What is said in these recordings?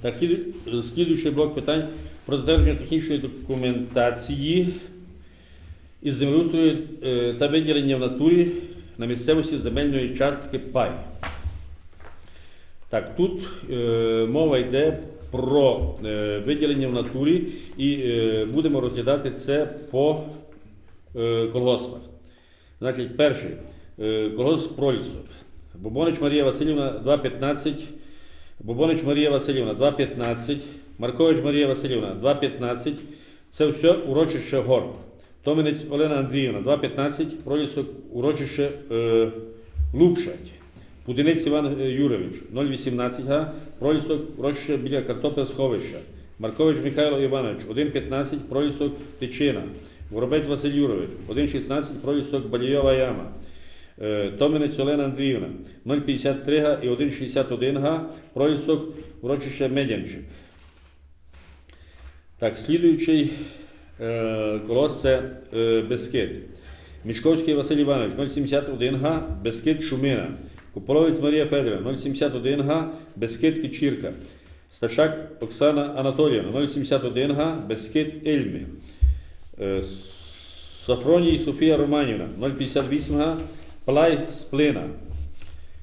Так, сліду- слідуючий блок питань про затвердження технічної документації із землеустрою е, та виділення в натурі на місцевості земельної частки пай. Так, тут е, мова йде про е, виділення в натурі і е, будемо розглядати це по е, колгоспах. Значить, перший е, колгосп Пролісок. Бобонич Марія Васильівна 2,15. Бобонич Марія Васильівна 2,15. Маркович Марія Васильівна 2,15. Це все урочище Горб. Томінець Олена Андріївна 2,15. Пролісок урочище е, Лупшать. Пудинець Іван е, Юрович 0,18 га. Пролісок урочище біля картопля сховища. Маркович Михайло Іванович 1,15. Пролісок Тичина. Воробець Василь Юрович 1,16. Пролісок Балійова яма. Е, Томінець Олена Андріївна 0,53 га і 1,61 га. Пролісок урочище Медянчик. Так, слідуючий е, колос це е, Бескид. Мішковський Василь Іванович 0,71 га, Бескид Шумина. Куполовець Марія Федорівна 0,71 га, Бескид Кичірка. Сташак Оксана Анатоліївна 0,71 га, Бескид Ельми. Е, Сафроній Софія Романівна 0,58 га, Плай Сплина.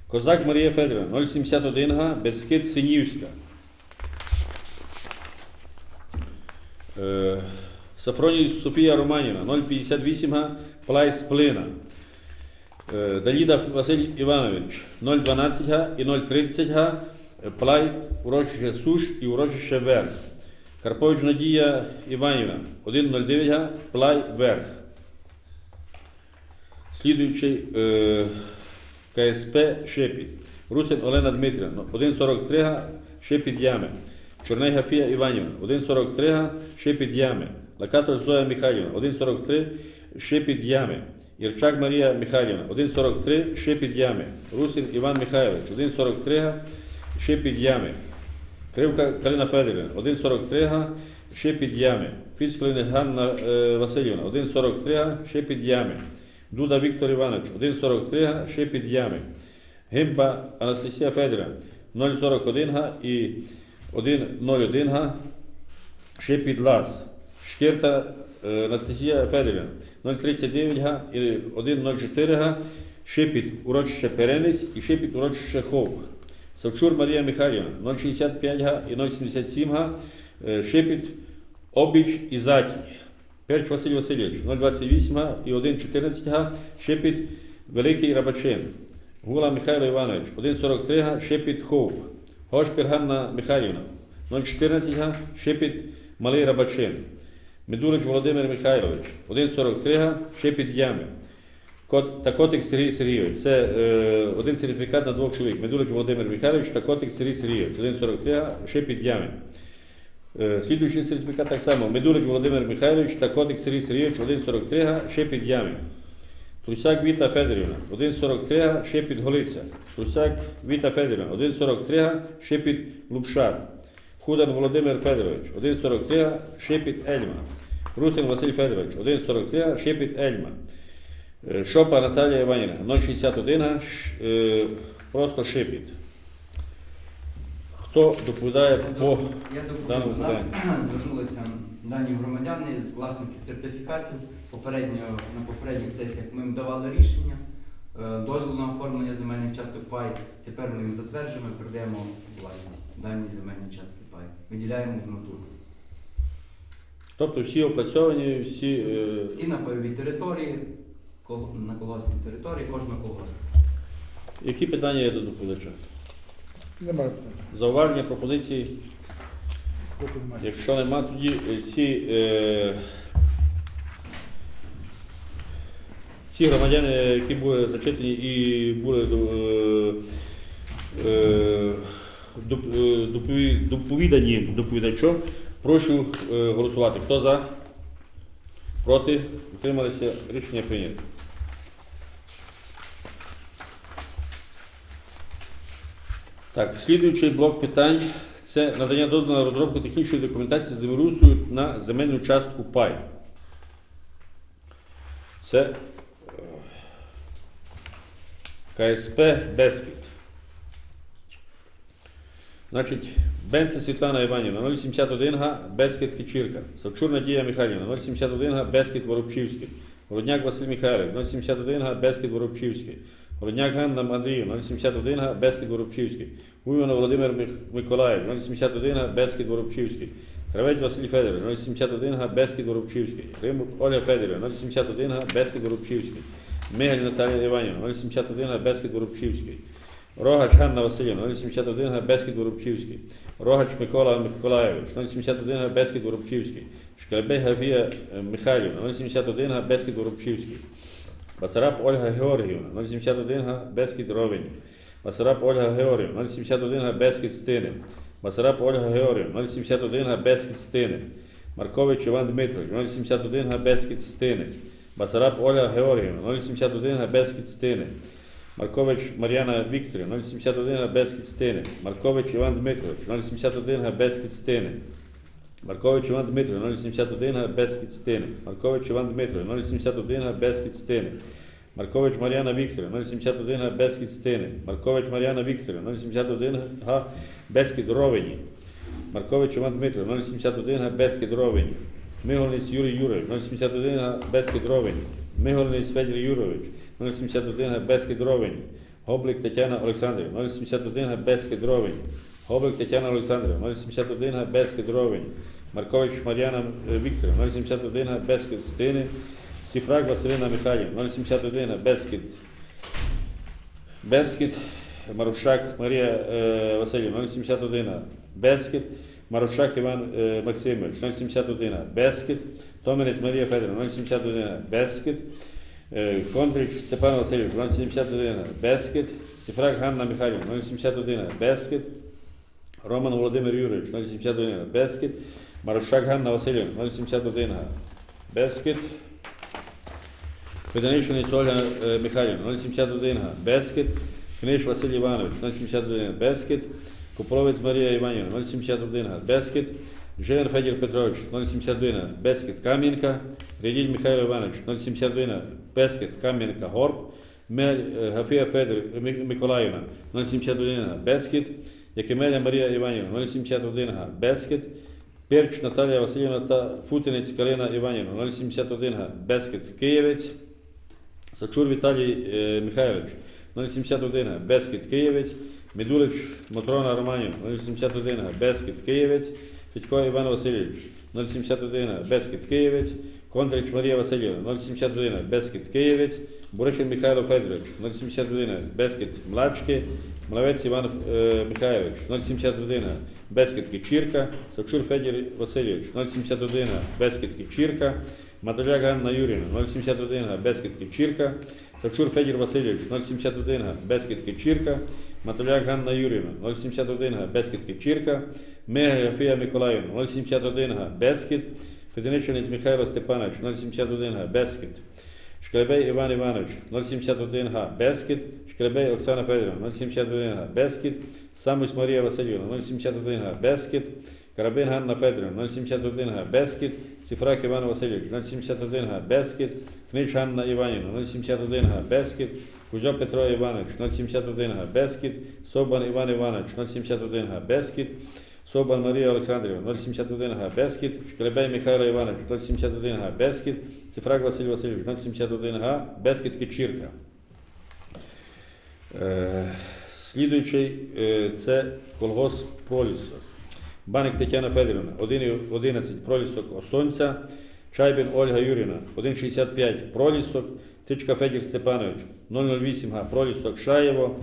Козак Марія Федорівна 0,71 га, Бескид Синівська. Е, Сафроній Софія Романівна 0,58 га, Плай Сплина. Е, Даліда Василь Іванович 0,12 га і 0,30 га, Плай урочище Суш і урочище Верх. Карпович Надія Іванівна 1,09 га, Плай Верх. Слідуючий е, КСП Шепіт. Русин Олена Дмитрівна 1,43 га, Шепіт Ями. Чорней Гафія Іванівна 1,43 га, Шепіт Ями. Лакатор Зоя Михайлівна 1,43 Шепіт Ями. Ірчак Марія Михайлівна 1,43 Шепіт Ями. Русин Іван Михайлович 1,43 га, Шепіт Ями. Кривка Калина Федорівна 1,43 га, ще під ями. Фіцьколина Ганна е, Васильівна 1,43 га, ще під ями. Дуда Віктор Іванович 1,43 га, ще під ями. Гимпа Анастасія Федорівна 0,41 га і 1,01 га, ще під лаз. Шкірта е, Анастасія Федорівна 0,39 га і 1,04 га, ще під урочище Перенець і ще під урочище Ховк. Савчур Марія Михайлівна 0,65 га і 0,77 га, е, Шепіт, Обіч і Затій. Перч Василь Васильович 0,28 га і 1,14 га, Шепіт, Великий Рабачин. Гула Михайло Іванович 1,43 га, Шепіт Хоуп. Гошпір Ганна Михайлівна 0,14 га, Шепіт, Малий Рабачин. Медулич Володимир Михайлович 1,43 га, Шепіт Ями. Кот, та Котик Сергій Сергійович. Це е, один сертифікат на двох чоловік. Медулич Володимир Михайлович та Котик Сергій Сергійович. 1,43 ще під ями. Е, слідуючий сертифікат так само. Медулич Володимир Михайлович та Котик Сергій Сергійович 1,43 ще під ями. Трусяк Віта Федорівна 1,43 ще під Голиця. Трусяк Віта Федорівна 1,43 ще під Лупшар. Худан Володимир Федорович 1,43 ще під Ельма. Русин Василь Федорович 1,43 ще під Ельма. Е, Шопа Наталія Іванівна 061, ш- е, просто шипіт. Хто доповідає по Я даному нас питанню? звернулися дані громадяни, власники сертифікатів. Попередньо на попередніх сесіях ми їм давали рішення. е, Дозвіл на оформлення земельних часток пай. Тепер ми їх затверджуємо і передаємо у власність дані земельні частки пай. Виділяємо в натуру. Тобто всі опрацьовані, всі. е, Всі на пайовій території, кол- на колгоспній території, кожного колгоспу. Які питання є до доповідача? Немає. Зауваження, пропозиції? Якщо нема, тоді е, ці, е, ці громадяни, які були зачитані і були е, е, доп- е, допові- доповідані доповідачом, прошу голосувати. Хто за? Проти? Утрималися? Рішення прийнято. Так, слідуючий блок питань це надання дозволу на розробку технічної документації землеустрою на земельну частку пай. Це е, КСП Бескіт. Значить, Бенце Світлана Іванівна, 071 га, Бескет Кичірка. Савчур Надія Михайлівна, 071 га, Бескет Воробчівський. Городняк Василь Михайлович, 071 га, Бескет Воробчівський. Городняк Ганна Андріївна, 071 га, Бескет Воробчівський. Гуйвана Володимир Миколаїв, 071 га, Бескет Воробчівський. Кравець Василь Федорович, 071 га, Бескет Воробчівський. Римук Ольга Федорівна, 071 га, Бескет Воробчівський. Мигаль Наталія Іванівна, 071 га, Бескет Воробчівський. Рогач Ганна Васильівна, 071 га, Бескет Воробчівський. Рогач Микола Миколаєвич, 071 га, Бескет Воробчівський. Шкребей Гавія е, Михайлівна, 071 га, Воробчівський. Басараб Ольга Георгіївна, 071 га, Бескет Ровень. Басараб Ольга Георгіївна, 071 га, Бескет Стини. Басараб Ольга Георгіївна, 071 га, Бескет Стини. Маркович Іван Дмитрович, 071 га, Бескет Стини. Басараб Ольга Георгіївна, 071 га, Бескет Стини. Маркович Мар'яна Вікторівна, 071 га, Бескет Стини. Маркович Іван Дмитрович, 071 га, Бескет Стини. Маркович Іван Дмитрович, 071 га, Бескет Стини. Маркович Іван Дмитрович, 071 га, Бескет Стини. Маркович Мар'яна Вікторівна, 071 га, Бескет Стини. Маркович Мар'яна Вікторівна, 071 га, Бескет Ровені. Маркович Іван Дмитрович, 071 га, Бескет Ровені. Миголниць Юрій Юрович, 071 га, Бескет Ровені. Миголниць Федір Юрович, 071 га, Бескет Ровені. Гоблик Тетяна Олександрівна, 071 га, Бескет Ровені. Гоблик Тетяна Олександрівна, 071 га, Ровені. Маркович Мар'яна Вікторівна, 071 га, Бескет Стини. Сіфрак Василина Михайлівна, 071 га, Бескет, Марушак Марія Васильівна, 071, Бескет, Марушак Іван Максимович, 071, Бескет, Томінець Марія Федоровна, 071, Бескет, е, Кондрич Степан Васильович, 071, Бескет, Сіфрак Ганна Михайлівна, 071, Бескет, Роман Володимир Юрійович, 071, Бескет, Марушак Ганна Васильівна, 071, Бескет, Феденичний Ольга е, Михайлівна, 071 га, Бескет, Книж Василь Іванович, 071 Бескет, Куполовець Марія Іванівна, 071 га, Бескет, Жегер Федір Петрович, 071 га, Бескет, Кам'янка, Ряділь Михайло Іванович, 071 га, Бескет, Кам'янка, Горб, Мель е, Гафія Федор Миколаївна, 071 га, Бескет, Якимеля Марія Іванівна, 071 га, Бескет, Перч Наталія Васильівна та Футинець Калина Іванівна, 071 га, Бескет, Києвець, Сачур Віталій е, Михайлович, 071 га, Бескет Києвець, Медулич Матрона Романівна, 071 га, Бескет Києвець, Федько Іван Васильович, 071 га, Бескет Києвець, Кондрич Марія Васильівна, 071 га, Бескет Києвець, Буричин Михайло Федорович, 071 га, Бескет Млачки, Млавець Іван е, Михайлович, 071 га, Бескет Кичірка, Сачур Федір Васильович, 071 га, Бескет Кичірка, Мадоляк Ганна Юрівна, 071 га, Бескет Кичірка, Савчур Федір Васильович, 071 га, Бескет Кичірка, Матоляк Ганна Юрівна, 071 га, Бескет Кичірка, Мега Гафія Миколаївна, 071 га, Бескет, Феденичинець Михайло Степанович, 071 га, Бескет, Шкребей Іван Іванович, 071 га, Бескет, Шкребей Оксана Федорівна, 071 га, Бескет, Самусь Марія Васильівна, 071 га, Бескет, Карабин Ганна Федорівна, 071 га, Бескет, Цифрак Іван Васильович, 071 га, Бескет, Книж Ганна Іванівна, 071 га, Бескет, Кузьо Петро Іванович, 071 га, Бескет, Собан Іван Іванович, 071 га, Собан Марія Олександрівна, 071 га, Бескет, Шкребей Михайло Іванович, 071 га, Бескет, Цифрак Василь Васильович, 071 га, Бескет Кичірка. Е, Слідуючий е, це колгосп Пролісок. Баник Тетяна Федорівна, 1,11 пролісок Осонця, Чайбін Ольга Юріна, 1,65 пролісок, Тичка Федір Степанович, 008 га пролісок Шаєво,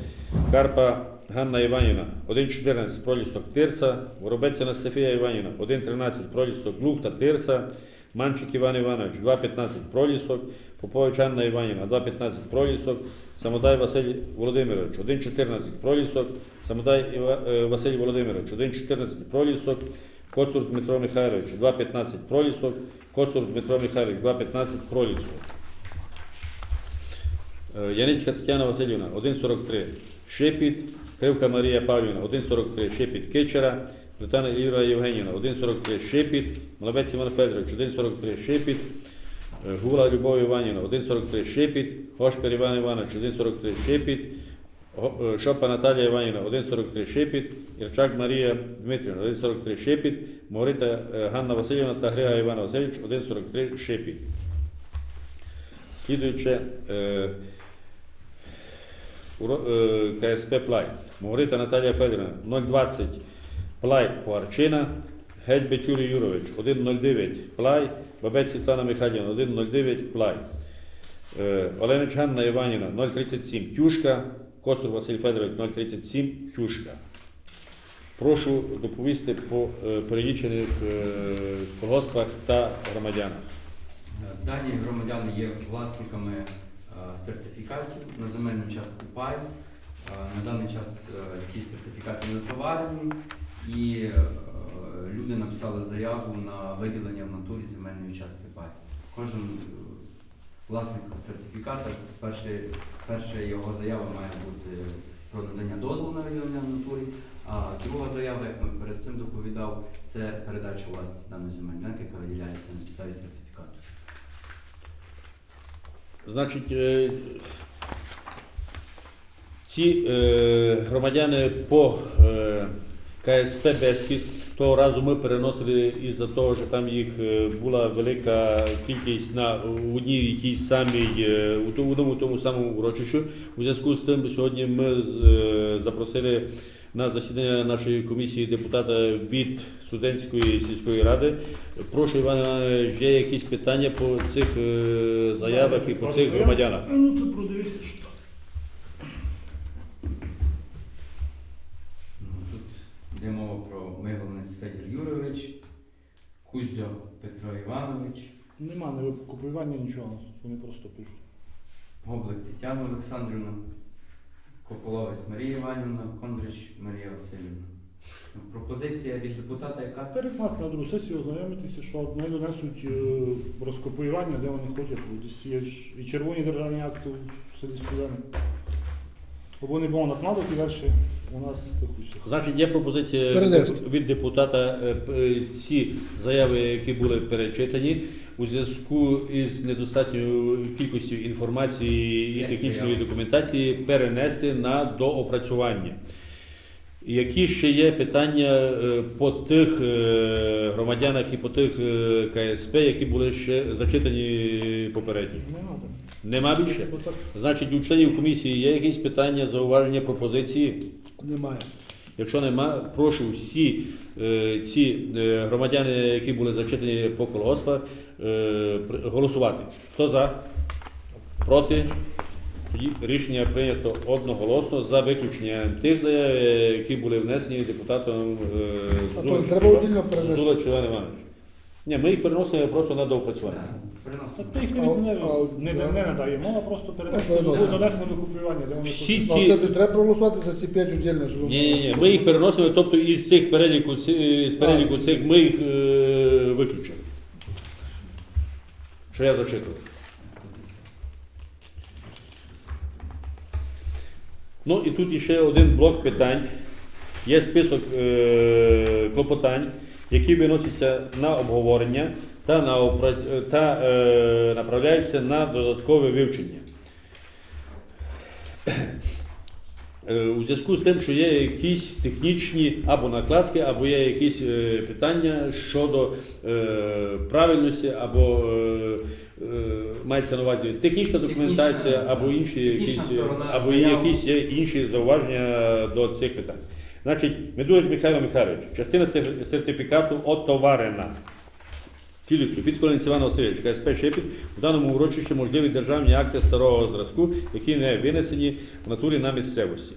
Карпа Ганна Іванівна, 1,14 пролісок Тирса, Воробець Анастасія Іванівна, 1,13 пролісок Лухта Тирса, Манчик Іван Іванович, 2,15 пролісок, Попович Анна Іванівна, 2,15 пролісок, Самодай Василь Володимирович, 1,14 пролісок, Самодай е, Василь Володимирович, 1,14 пролісок, Коцур Дмитро Михайлович, 2,15 пролісок, Коцур Дмитро Михайлович, 2,15 пролісок. Е, Яницька Тетяна Васильівна, 1,43. Шепіт, Кривка Марія Павлівна, 1,43. Шепіт Кичера, Плетана Іра Євгенівна, 1,43. Шепіт, Малабець Іван Федорович, 1,43. Шепіт, Е, Гула Любов Іванівна, 1,43. Шепіт, Гошкар Іван Іванович, 1,43. Шепіт, е, Шопа Наталія Іванівна 1,43 Шепіт, Ірчак Марія Дмитрівна 1,43 Шепіт, Морита е, Ганна Васильівна та Грига Іван Васильович 1,43 Шепіт. Слідуюче КСП Плай. Морита Наталія Федорівна 0,20 Плай Поарчина, Гельбет Юрій Юрович 1,09 Плай, Бабець Світлана Михайлівна 1,09 Плай. Е, Оленич Ганна Іванівна 0,37 Тюшка, Коцур Василь Федорович 0,37 Тюшка. Прошу доповісти по е, перелічених е, колгоспах та громадянах. Дані громадяни є власниками е, сертифікатів на земельну частку пай. Е, На даний час е, ті сертифікати не товарені і е, люди написали заяву на виділення в натурі земельної частки пай. Кожен е, власник сертифіката, перша його заява має бути про надання дозволу на виділення в натурі, а друга заява, як ми перед цим доповідав, це передача у власність даної земельної яка виділяється на підставі сертифікату. Значить, е, ці е, громадяни по е, КСП Бескід того разу ми переносили із-за того, що там їх була велика кількість на одній і тій самій у тому, тому самому урочищу. У зв'язку з тим сьогодні ми запросили на засідання нашої комісії депутата від студентської сільської ради. Прошу Іван Іванович, є якісь питання по цих е, заявах і по цих громадянах? Ну тут продивися, що. Ну, Тут йде мова про Миголинець Федір Юрович, Кузьо Петро Іванович, Нема не викупування нічого, вони просто пишуть. Гоблик Тетяна Олександрівна, Кополовець Марія Іванівна, Кондрич Марія Васильівна. Пропозиція від депутата, яка Перед нас на другу сесію ознайомитися, що вони донесуть е, розкопіювання, де вони хочуть. Десь є ж і червоні державні акти в селі Студени. Або не було накладок і далі у нас. Значить, є пропозиція Перенести. від- депутата е, е, ці заяви, які були перечитані, у зв'язку із недостатньою кількістю інформації і технічної документації перенести на доопрацювання. Які ще є питання е, по тих е, громадянах і по тих е, КСП, які були ще зачитані попередньо? Нема більше? Значить, у членів комісії є якісь питання, зауваження, пропозиції? Немає. Якщо нема, прошу всі е, ці е, громадяни, які були зачитані по колгоспах, е, голосувати. Хто за? Проти? Рішення прийнято одноголосно за виключенням тих заяв, е, які були внесені депутатом е, А то треба отдільно перенести. Зулич Ні, ми їх переносимо просто на доопрацювання. Приносить. Так ти їх не, А- не, не, не надає. Мова просто перенести Ну, буде ну, де вони Всі хочуть. Ці це не треба проголосувати за ці п'ять віддільно, щоб Ні, ні, ні. Ми їх переносимо, тобто із цих переліку ці- з переліку А, цих ми їх е, виключили. Що я зачитував. Ну і тут іще один блок питань. Є список е, клопотань, які виносяться на обговорення та, на та е, направляються на додаткове вивчення. Е, У зв'язку з тим, що є якісь технічні або накладки, або є якісь е, питання щодо е, правильності, або е, е, мається на увазі технічна документація, Технічна, або інші якісь, е, сторона або є якісь є інші зауваження до цих питань. Значить, Медулич Михайло Михайлович, частина сертифікату отоварена. Цілюючи, Фіцколенець Іван Васильович, КСП Шепіт, в даному урочищі можливі державні акти старого зразку, які не винесені в натурі на місцевості.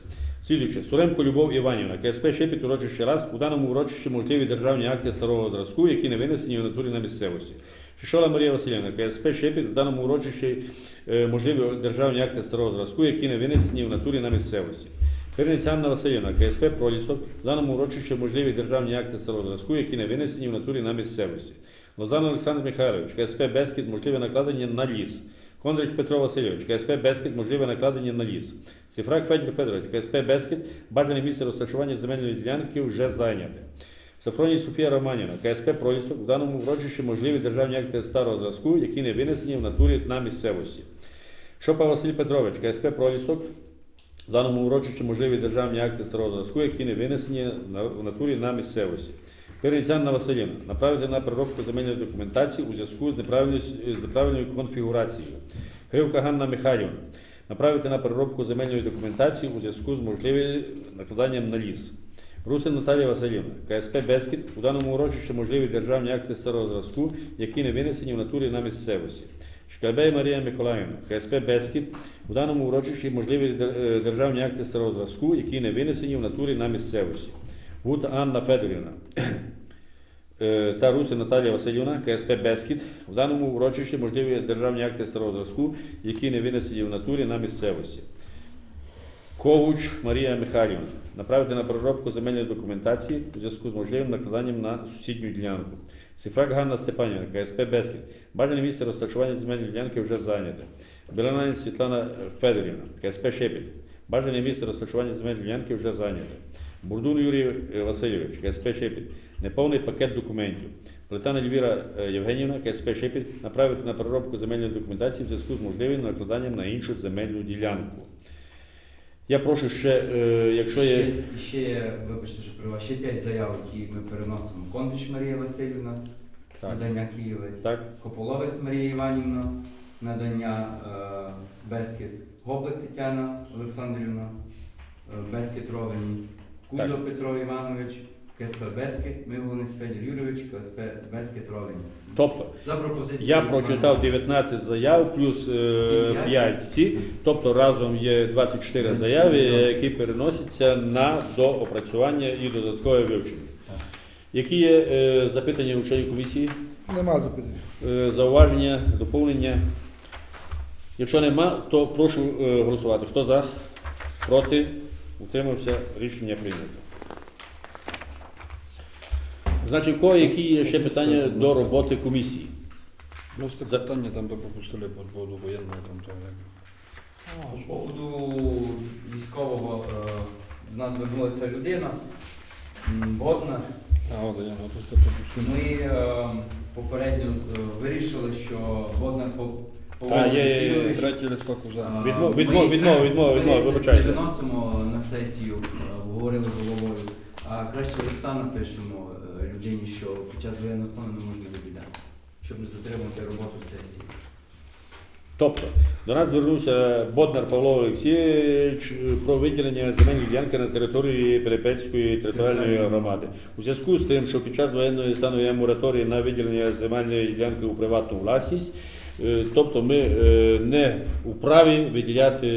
Цілюючи, Суремко Любов Іванівна, КСП Шепіт, урочище раз, у даному урочищі можливі державні акти старого зразку, які не винесені в натурі на місцевості. Шишола Марія Васильівна, КСП Шепіт, в даному урочищі е, можливі державні акти старого зразку, які не винесені в натурі на місцевості. Кирниця Анна Васильівна, КСП Пролісок, в даному урочищі можливі державні акти старого зразку, які не винесені в натурі на місцевості. Лозан Олександр Михайлович, КСП Бескід, можливе накладення на ліс. Кондрич Петро Васильович, КСП Бескід, можливе накладення на ліс. Цифрак Федір Федорович, КСП Бескід, бажане місце розташування земельної ділянки вже зайняте. Сафроній Софія Романівна, КСП Пролісок, в даному врочищі можливі державні акти старого зразку, які не винесені в натурі на місцевості. Шопа Василь Петрович, КСП Пролісок, В даному урочищі можливі державні акти старого зразку, які не винесені в натурі на місцевості. Перець Василівна направити на переробку земельної документації у зв'язку з неправильною, з неправильною конфігурацією. Кривка Ганна Михайлівна направити на переробку земельної документації у зв'язку з можливим накладанням на ліс. Русин Наталія Васильівна, КСП Бескіт, у даному урочищі можливі державні акти старого зразку, які не винесені в натурі на місцевості. Шкальбей Марія Миколаївна, КСП Бескіт, у даному урочищі можливі е, державні акти старого зразку, які не винесені в натурі на місцевості. Гута Анна Федорівна е, та Руси Наталія Васильівна, КСП Бескіт, в даному урочищі можливі державні акти старого зразку, які не винесені в натурі на місцевості. Ковуч Марія Михайлівна направити на переробку земельної документації у зв'язку з можливим накладанням на сусідню ділянку. Цифрак Ганна Степанівна, КСП Бескіт. Бажане місце розташування земельної ділянки вже зайняте. Біланайн Світлана Федорівна, КСП Шепіт. Бажане місце розташування земельної ділянки вже зайняте. Бурдун Юрій Васильович, КСП Шепіт. Неповний пакет документів. Плетана Ельвіра е, Євгенівна, КСП Шепіт, направити на переробку земельної документації в зв'язку з можливим накладанням на іншу земельну ділянку. Я прошу ще, е, якщо є. Ще, ще вибачте, що при вас, ще п'ять заяв, які ми переносимо. Кондрич Марія Васильівна, Так. надання Києвець, Так, Кополовець Марія Іванівна, надання е, Бескіт, Гоблик Тетяна Олександрівна, е, Бескіт Ровені, Кузов Петро Іванович, КСП Бескіт, Милонис Федір Юрович, КСП Бескіт Ровені. тобто За пропозицією. я прочитав 19 заяв плюс е, Ці 5 ці, тобто разом є 24 24 заяви, заяви. які переносяться на доопрацювання і додаткове вивчення. Які є е, запитання у членів комісії, Нема запитань. е, зауваження, доповнення? Якщо нема, то прошу е, голосувати. Хто за? Проти? Утримався? Рішення прийнято. Значить, у кого які є ще питання до роботи комісії? Ну, з За- питання там би пропустили по поводу воєнного там того. як. По поводу військового е, до нас звернулася людина, м, Бодна. А, от я просто пропустив. Ми е, попередньо е, вирішили, що Бодна по Та, є, є, є. Олексійович, Третій листок уже. Відмов- ми- відмов- відмов- відмов- ми не- вибачайте. Виносимо на сесію, е, говорили з головою, а краще листа напишемо е, людині, що під час воєнного стану не можна віддати, щоб не затримувати роботу сесії. Тобто, до нас звернувся Боднар Павло Олексійович е, про виділення земельної ділянки на території Перепецької територіальної громади. У зв'язку з тим, що під час воєнної стану є мораторій на виділення земельної ділянки у приватну власність, е, тобто ми е, не вправі виділяти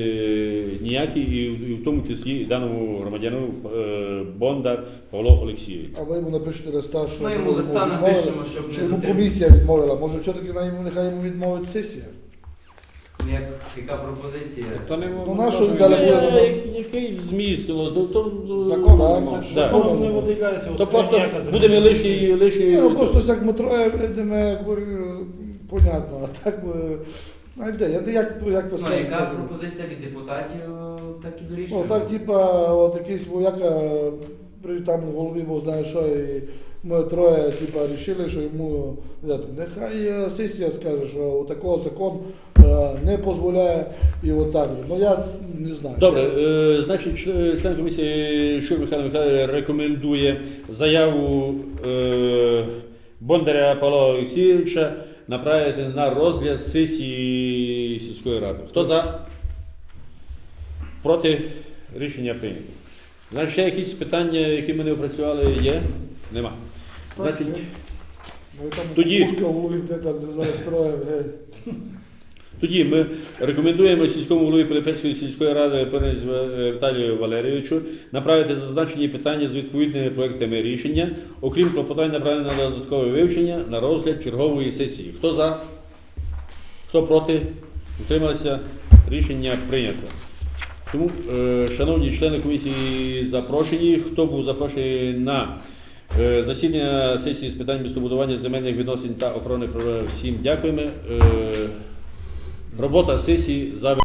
ніякі, і в- тому числі даному громадянину е, Бондар Павло Олексійович. А ви йому напишете листа, що Ми йому йому листа напишемо, щоб що йому комісія відмовила. Може, все-таки на йому нехай йому відмовить сесія. Ну, Як, яка пропозиція? Та не Ну, нащо теж дали він- буде до? Е, Якийсь зміст, ну, то, то, Закон Так, нема. так. Да. Не виділяється То просто ніяка земля. будемо лишні, лишні. Ні, ну просто як метро, видимо, як говорю, понятно, а так би. А де, я- як, як ви Ну, яка скажете? пропозиція від депутатів, так і Ну, вирішуємо. так, типа, от якийсь вояка при там в голові, бо знає, що і ми троє, типа, рішили, що йому взяти. Нехай е, сесія скаже, що у такого закон е, не дозволяє і отак. Ну я не знаю. Добре, е, значить, член член комісії Шур Михайло Михайлович рекомендує заяву е, Бондаря Павла Олексійовича направити на розгляд сесії сільської ради. Хто за? Проти рішення прийнято. Значить, ще якісь питання, які ми не опрацювали, є? Нема. Значить, Ну, тоді- пушка в голові, де там не знаю, троє. Тоді ми рекомендуємо сільському голові Пилипецької сільської ради Перець Віталію Валерійовичу направити зазначені питання з відповідними проектами рішення, окрім клопотань направлення на додаткове вивчення на розгляд чергової сесії. Хто за? Хто проти? Утрималися? Рішення прийнято. Тому, е, шановні члени комісії, запрошені. Хто був запрошений на засідання сесії з питань містобудування земельних відносин та охорони природи, всім дякуємо. Е, Робота сесії за